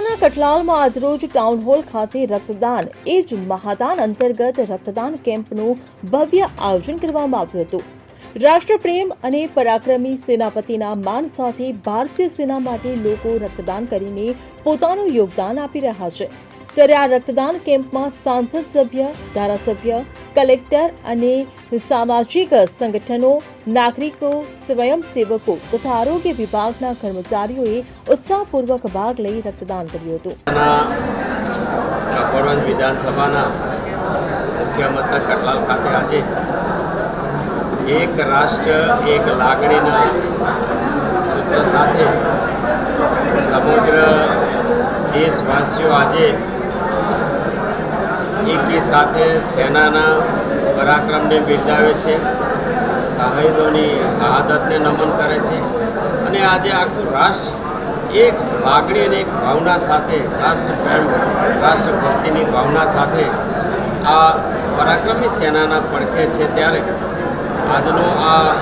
ખેડાના કઠલાલમાં આજરોજ town hall ખાતે રક્તદાન. એ જ મહાદાન અંતર્ગત રક્તદાન કેમ્પનું ભવ્ય આયોજન કરવામાં આવ્યું હતું. રાષ્ટ્રપ્રેમ અને પરાક્રમી સેનાપતિના માન સાથે ભારતીય સેના માટે લોકો રક્તદાન કરીને પોતાનું યોગદાન આપી રહ્યા છે. ત્યારે આ રક્તદાન કેમ્પમાં સાંસદ સભ્ય, ધારાસભ્ય કલેક્ટર અને સામાજિક સંગઠનો, નાગરિકો, સ્વયંસેવકો તથા આરોગ્ય વિભાગના કર્મચારીઓએ ઉત્સાહપૂર્વક ભાગ લઈ રક્તદાન કર્યું હતું. વિધાનસભાના મુખ્ય મથક કટલાલ ખાતે આજે એક રાષ્ટ્ર, એક લાગણીના સૂત્ર સાથે સમગ્ર દેશવાસીઓ આજે એકી સાથે સેનાના પરાક્રમને બિરદાવે છે. શહીદોની શહાદતને નમન કરે છે. અને આજે આખું રાષ્ટ્ર એક લાગણી અને એક ભાવના સાથે, રાષ્ટ્રપ્રેમ, રાષ્ટ્રભક્તિની ભાવના સાથે આ પરાક્રમી સેનાના પડખે છે ત્યારે આજનો આ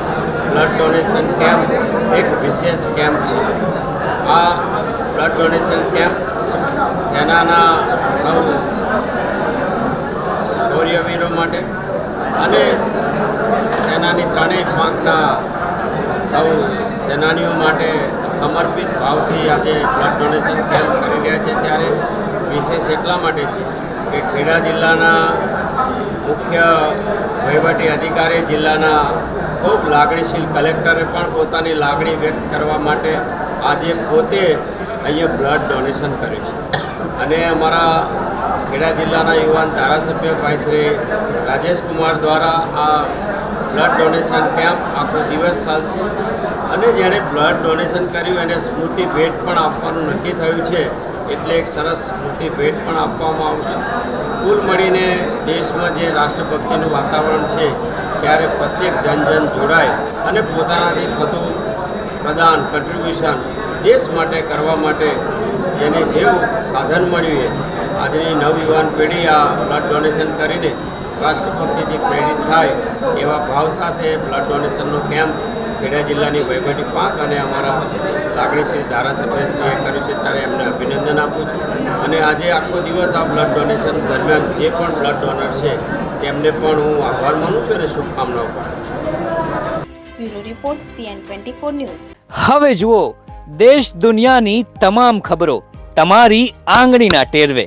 બ્લડ ડોનેશન કેમ્પ એક વિશેષ કેમ્પ છે. આ બ્લડ ડોનેશન કેમ્પ સેનાના સૌ શૌર્યવીરો માટે અને સેનાની ત્રણેય પાંખના સૌ સેનાનીઓ માટે સમર્પિત ભાવથી આજે બ્લડ ડોનેશન કેમ્પ કરી રહ્યા છે. ત્યારે વિશેષ એટલા માટે છે કે ખેડા જિલ્લાના મુખ્ય વહીવટી અધિકારી જિલ્લાના ખૂબ લાગણીશીલ કલેક્ટરે પણ પોતાની લાગણી વ્યક્ત કરવા માટે આજે પોતે અહીંયા બ્લડ ડોનેશન કર્યું છે. અને અમારા ખેડા જિલ્લાના યુવાન ધારાસભ્ય ભાઈ શ્રી રાજેશ કુમાર દ્વારા આ બ્લડ ડોનેશન કેમ્પ આખો દિવસ ચાલશે. અને જેણે બ્લડ ડોનેશન કર્યું, એને સ્મૃતિ ભેટ પણ આપવાનું નક્કી થયું છે. એટલે એક સરસ સ્મૃતિ ભેટ પણ આપવામાં આવશે. કુલ મળીને દેશમાં જે રાષ્ટ્રભક્તિનું વાતાવરણ છે ત્યારે પ્રત્યેક જન જન જોડાય અને પોતાનાથી થતું પ્રદાન કન્ટ્રીબ્યુશન દેશ માટે કરવા માટે જેને જેવું સાધન મળ્યું આજની નવયુવાન પેઢી આ બ્લડ ડોનેશન કરીને રાષ્ટ્રભક્તિથી પ્રેરિત થાય એવા ભાવ સાથે બ્લડ ડોનેશનનો કેમ્પ ખેડા જિલ્લાની વહીવટી પાંખ અને અમારા લાગણીશ્રી ધારાસભ્યશ્રીએ કર્યું છે ત્યારે એમને અભિનંદન આપું છું. અને આજે આખો દિવસ આ બ્લડ ડોનેશન દરમિયાન જે પણ બ્લડ ડોનર છે તેમને પણ હું આભાર માનું છું અને શુભકામનાઓ પાઠવું છું. Report CN twenty news. હવે જુઓ દેશ દુનિયાની તમામ ખબરો તમારી આંગળીના ટેરવે.